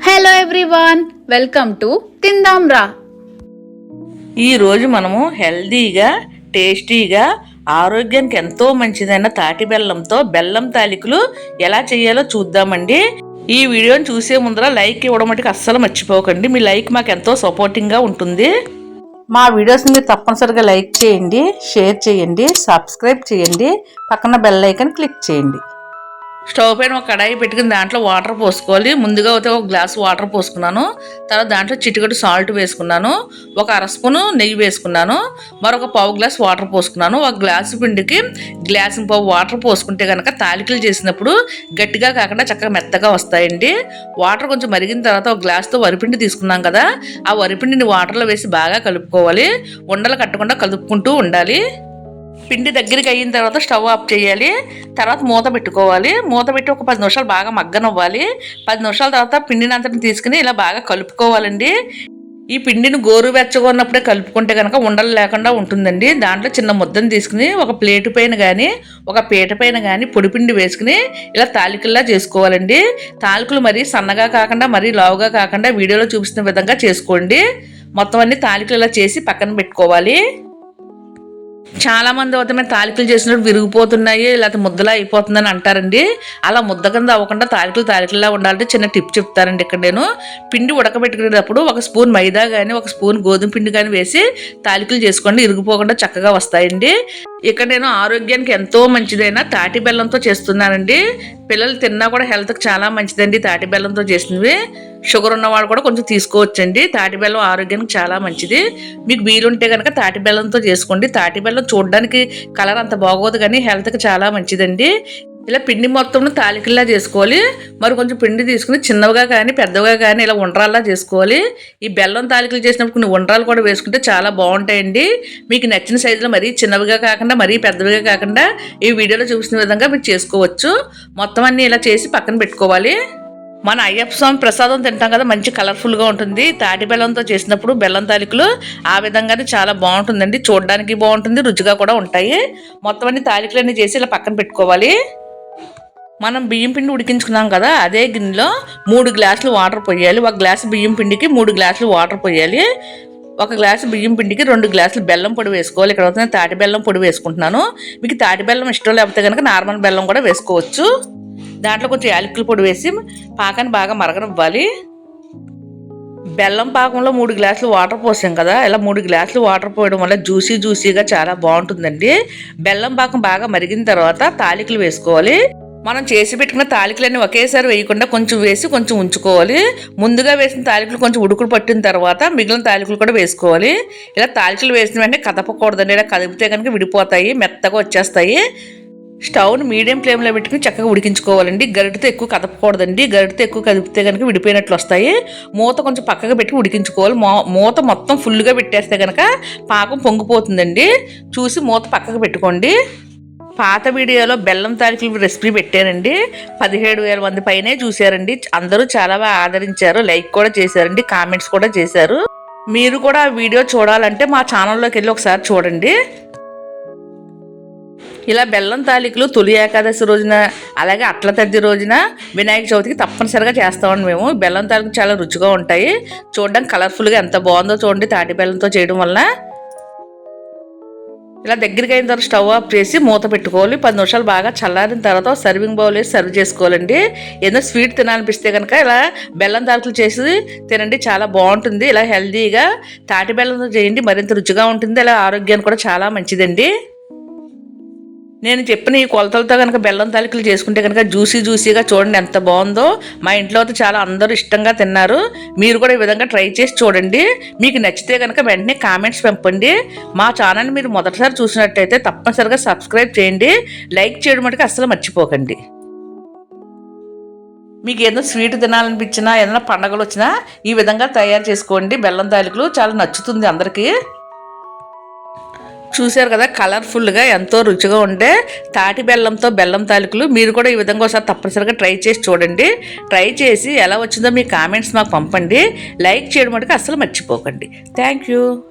Hello everyone welcome to తిందాం రా ఈరోజు మనము హెల్దీగా టేస్టీగా ఆరోగ్యానికి ఎంతో మంచిదైన తాటి బెల్లంతో బెల్లం తాలికలు ఎలా చేయాలో చూద్దామండి. ఈ వీడియోని చూసే ముందర లైక్ ఇవ్వడం మటుకు అస్సలు మర్చిపోకండి. మీ లైక్ మాకు ఎంతో సపోర్టింగ్గా ఉంటుంది. మా వీడియోస్ని మీరు తప్పనిసరిగా లైక్ చేయండి షేర్ చేయండి సబ్స్క్రైబ్ చేయండి పక్కన బెల్ ఐకన్ క్లిక్ చేయండి. స్టవ్ పైన ఒక కడాయి పెట్టుకుని దాంట్లో వాటర్ పోసుకోవాలి. ముందుగా అయితే ఒక గ్లాస్ వాటర్ పోసుకున్నాను. తర్వాత దాంట్లో చిటికటి సాల్ట్ వేసుకున్నాను. ఒక అర స్పూను నెయ్యి వేసుకున్నాను. మరొక పావు గ్లాస్ వాటర్ పోసుకున్నాను. ఒక గ్లాసు పిండికి గ్లాస్ పావు వాటర్ పోసుకుంటే కనుక తాలికలు చేసినప్పుడు గట్టిగా కాకుండా చక్కగా మెత్తగా వస్తాయండి. వాటర్ కొంచెం మరిగిన తర్వాత ఒక గ్లాస్తో వరిపిండి తీసుకున్నాం కదా ఆ వరిపిండిని వాటర్లో వేసి బాగా కలుపుకోవాలి. ఉండలు కట్టకుండా కలుపుకుంటూ ఉండాలి. పిండి దగ్గరికి అయిన తర్వాత స్టవ్ ఆఫ్ చేయాలి. తర్వాత మూత పెట్టుకోవాలి. మూత పెట్టి ఒక పది నిమిషాలు బాగా మగ్గనవ్వాలి. పది నిమిషాల తర్వాత పిండిని అంతటిని తీసుకుని ఇలా బాగా కలుపుకోవాలండి. ఈ పిండిని గోరువెచ్చగా ఉన్నప్పుడే కలుపుకుంటే కనుక ఉండలు లేకుండా ఉంటుందండి. దాంట్లో చిన్న ముద్దను తీసుకుని ఒక ప్లేటు పైన కానీ ఒక పీట పైన కానీ పొడిపిండి వేసుకుని ఇలా తాలికల్లా చేసుకోవాలండి. తాలికలు మరీ సన్నగా కాకుండా మరీ లావుగా కాకుండా వీడియోలో చూపిస్తున్న విధంగా చేసుకోండి. మొత్తం అన్ని తాలికలు ఇలా చేసి పక్కన పెట్టుకోవాలి. చాలా మంది అయితే తాలికలు చేసినప్పుడు విరిగిపోతున్నాయి లేకపోతే ముద్దలా అయిపోతుందని అంటారండి. అలా ముద్ద కింద అవ్వకుండా తాలికలు తాలికల్లా ఉండాలంటే చిన్న టిప్ చెప్తారండి ఇక్కడ నేను. పిండి ఉడకబెట్టుకునేటప్పుడు ఒక స్పూన్ మైదా కానీ ఒక స్పూన్ గోధుమ పిండి కానీ వేసి తాలికలు చేసుకోండి ఇరిగిపోకుండా చక్కగా వస్తాయండి. ఇక్కడ నేను ఆరోగ్యానికి ఎంతో మంచిదైన తాటి బెల్లంతో చేస్తున్నానండి. పిల్లలు తిన్నా కూడా హెల్త్కి చాలా మంచిదండి తాటి బెల్లంతో చేసినవి. షుగర్ ఉన్నవాళ్ళు కూడా కొంచెం తీసుకోవచ్చండి. తాటి బెల్లం ఆరోగ్యానికి చాలా మంచిది. మీకు వీలుంటే కనుక తాటి బెల్లంతో చేసుకోండి. తాటి బెల్లం చూడడానికి కలర్ అంత బాగోదు కానీ హెల్త్కి చాలా మంచిదండి. ఇలా పిండి మొత్తం తాలికల్లా చేసుకోవాలి. మరి కొంచెం పిండి తీసుకుని చిన్నవిగా కానీ పెద్దవిగా కానీ ఇలా ఉండ్రాల్లా చేసుకోవాలి. ఈ బెల్లం తాలికలు చేసినప్పుడు కొన్ని ఉండ్రాలు కూడా వేసుకుంటే చాలా బాగుంటాయండి. మీకు నచ్చిన సైజులో మరీ చిన్నవిగా కాకుండా మరీ పెద్దవిగా కాకుండా ఈ వీడియోలో చూపిస్తున్న విధంగా మీరు చేసుకోవచ్చు. మొత్తం అన్నీ ఇలా చేసి పక్కన పెట్టుకోవాలి. మన అయ్యప్ప స్వామి ప్రసాదం తింటాం కదా మంచి కలర్ఫుల్గా ఉంటుంది. తాటి బెల్లంతో చేసినప్పుడు బెల్లం తాలికలు ఆ విధంగానే చాలా బాగుంటుందండి. చూడడానికి బాగుంటుంది రుచిగా కూడా ఉంటాయి. మొత్తం అన్ని తాలికలన్నీ చేసి ఇలా పక్కన పెట్టుకోవాలి. మనం బియ్యం పిండి ఉడికించుకున్నాం కదా అదే గిన్నెలో మూడు గ్లాసులు వాటర్ పోయాలి. ఒక గ్లాసు బియ్యం పిండికి మూడు గ్లాసులు వాటర్ పోయాలి. ఒక గ్లాసు బియ్యం పిండికి రెండు గ్లాసులు బెల్లం పొడి వేసుకోవాలి. ఇక్కడ అవుతుంది తాటి బెల్లం పొడి వేసుకుంటున్నాను. మీకు తాటి బెల్లం ఇష్టం లేకపోతే కనుక నార్మల్ బెల్లం కూడా వేసుకోవచ్చు. దాంట్లో కొంచెం యాలకుల పొడి వేసి పాకాన్ని బాగా మరగనివ్వాలి. బెల్లం పాకంలో మూడు గ్లాసులు వాటర్ పోసాం కదా ఇలా మూడు గ్లాసులు వాటర్ పోయడం వల్ల జ్యూసీ జ్యూసీగా చాలా బాగుంటుందండి. బెల్లం పాకం బాగా మరిగిన తర్వాత తాలికలు వేసుకోవాలి. మనం చేసి పెట్టుకున్న తాలికలన్నీ ఒకేసారి వేయకుండా కొంచెం వేసి కొంచెం ఉంచుకోవాలి. ముందుగా వేసిన తాలికలు కొంచెం ఉడుకులు పట్టిన తర్వాత మిగిలిన తాలికలు కూడా వేసుకోవాలి. ఇలా తాలికలు వేసిన వెంటనే కదపకూడదండి ఇలా కదిపితే కనుక విడిపోతాయి మెత్తగా వచ్చేస్తాయి. స్టవ్ను మీడియం ఫ్లేమ్లో పెట్టుకుని చక్కగా ఉడికించుకోవాలండి. గరిటతో ఎక్కువ కదపకూడదండి. గరిటతో ఎక్కువ కదిపితే కనుక విడిపోయినట్లు వస్తాయి. మూత కొంచెం పక్కగా పెట్టి ఉడికించుకోవాలి. మూత మొత్తం ఫుల్గా పెట్టేస్తే కనుక పాకం పొంగిపోతుందండి. చూసి మూత పక్కకు పెట్టుకోండి. పాత వీడియోలో బెల్లం తారీఖులు రెసిపీ పెట్టానండి. పదిహేడు వేల మంది పైనే చూశారండి. అందరూ చాలా బాగా ఆదరించారు. లైక్ కూడా చేశారండి. కామెంట్స్ కూడా చేశారు. మీరు కూడా ఆ వీడియో చూడాలంటే మా ఛానల్లోకి వెళ్ళి ఒకసారి చూడండి. ఇలా బెల్లం తాలికలు తొలి ఏకాదశి రోజున అలాగే అట్ల తద్ది రోజున వినాయక చవితికి తప్పనిసరిగా చేస్తామండి మేము. బెల్లం తాలికలు చాలా రుచిగా ఉంటాయి. చూడడానికి కలర్ఫుల్గా ఎంత బాగుందో చూడండి తాటి బెల్లంతో చేయడం వల్ల ఇలా దగ్గరికి అయిన తర్వాత స్టవ్ ఆఫ్ చేసి మూత పెట్టుకోవాలి. పది నిమిషాలు బాగా చల్లారిన తర్వాత సర్వింగ్ బౌల్ వేసి సర్వ్ చేసుకోవాలండి. ఏదో స్వీట్ తినాలనిపిస్తే కనుక ఇలా బెల్లం తారకులు చేసి తినండి చాలా బాగుంటుంది. ఇలా హెల్దీగా తాటి బెల్లంతో చేయండి మరింత రుచిగా ఉంటుంది. ఇలా ఆరోగ్యానికి కూడా చాలా మంచిదండి. నేను చెప్పిన ఈ కొలతలతో కనుక బెల్లం తాలికలు చేసుకుంటే కనుక జ్యూసీ జ్యూసీగా చూడండి ఎంత బాగుందో. మా ఇంట్లో అయితే చాలా అందరూ ఇష్టంగా తిన్నారు. మీరు కూడా ఈ విధంగా ట్రై చేసి చూడండి. మీకు నచ్చితే కనుక వెంటనే కామెంట్స్ పంపండి. మా ఛానల్ మీరు మొదటిసారి చూసినట్టయితే తప్పనిసరిగా సబ్స్క్రైబ్ చేయండి. లైక్ చేయడం మటుకు అస్సలు మర్చిపోకండి. మీకు ఏదైనా స్వీట్ తినాలనిపించినా ఏదైనా పండగలు వచ్చినా ఈ విధంగా తయారు చేసుకోండి. బెల్లం తాలికలు చాలా నచ్చుతుంది అందరికీ. చూశారు కదా కలర్ఫుల్గా ఎంతో రుచిగా ఉండే తాటి బెల్లంతో బెల్లం తాలికలు. మీరు కూడా ఈ విధంగా ఒకసారి తప్పనిసరిగా ట్రై చేసి చూడండి. ట్రై చేసి ఎలా వచ్చిందో మీ కామెంట్స్ మాకు పంపండి. లైక్ చేయడం మటుకు అస్సలు మర్చిపోకండి. Thank you.